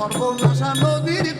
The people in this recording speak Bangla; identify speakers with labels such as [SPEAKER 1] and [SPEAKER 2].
[SPEAKER 1] সর্বনাশা নদীর